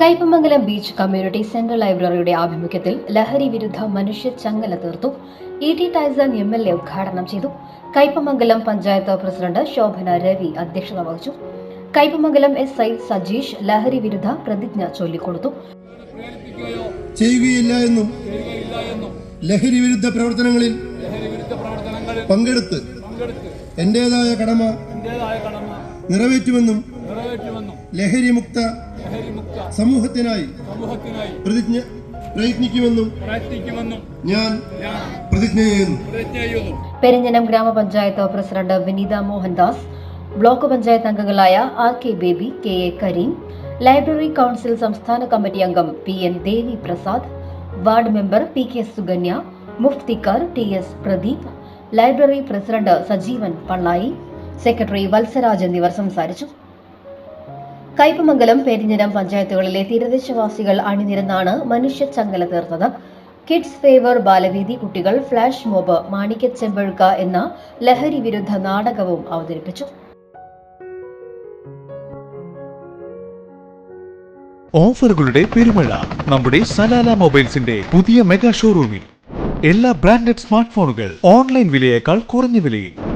Kaipamangalam beach community central ലൈബ്രറിയുടെ ആഭിമുഖ്യത്തിൽ ലഹരി വിരുദ്ധ മനുഷ്യ ചങ്ങല തീർത്തു. E T Tyson M L A ഉദ്ഘാടനം ചെയ്തു. കൈപ്പമംഗലം പഞ്ചായത്ത് പ്രസിഡന്റ് ശോഭന രവി അധ്യക്ഷത വഹിച്ചു. കൈപ്പമംഗലം എസ് ഐ സജീഷ് ലഹരി വിരുദ്ധ പ്രതിജ്ഞ ചൊല്ലിക്കൊടുത്തു. ചെയ്യുകയില്ല എന്നും ലഹരി വിരുദ്ധ പ്രവർത്തനങ്ങളിൽ പങ്കെടുത്ത് എന്റേതായ കടമ നിറവേറ്റുമെന്നും ലഹരിമുക്ത സമൂഹത്തിനായി പ്രതിജ്ഞ പ്രയത്നിക്കുമെന്നും ഞാൻ പ്രതിജ്ഞ ചെയ്യുന്നു. പ്രതിജ്ഞ പെരിഞ്ഞനം ഗ്രാമപഞ്ചായത്ത് പ്രസിഡന്റ് വിനീത മോഹൻദാസ് ബ്ലോക്ക് പഞ്ചായത്ത് അംഗങ്ങളായ R K Baby K A Karim library council സംസ്ഥാന കമ്മിറ്റി അംഗം P N Devi Prasad ward member P K Suganya Mufthikar T S Pradeep library president Sajeevan Pallayi secretary Valsaraj എന്നിവർ സംസാരിച്ചു. കയ്പമംഗലം പെരിഞ്ഞനം പഞ്ചായത്തുകളിലെ തീരദേശവാസികൾ അണിനിരന്നാണ് മനുഷ്യ ചങ്ങല തീർത്തത് കിഡ്സ് ഫേവർ ബാലവേദി കുട്ടികൾ ഫ്ലാഷ് മോബ് മാണിക്യ ചെമ്പഴുക്ക എന്ന ലഹരി വിരുദ്ധ നാടകവും അവതരിപ്പിച്ചു. ഓഫറുകളുടെ പെരുമഴ നമ്മുടെ സലാല മൊബൈൽസിന്റെ പുതിയ മെഗാ ഷോറൂമിൽ. എല്ലാ ബ്രാൻഡഡ് സ്മാർട്ട് ഫോണുകൾ ഓൺലൈൻ വിലയേക്കാൾ കുറഞ്ഞ വിലയിൽ.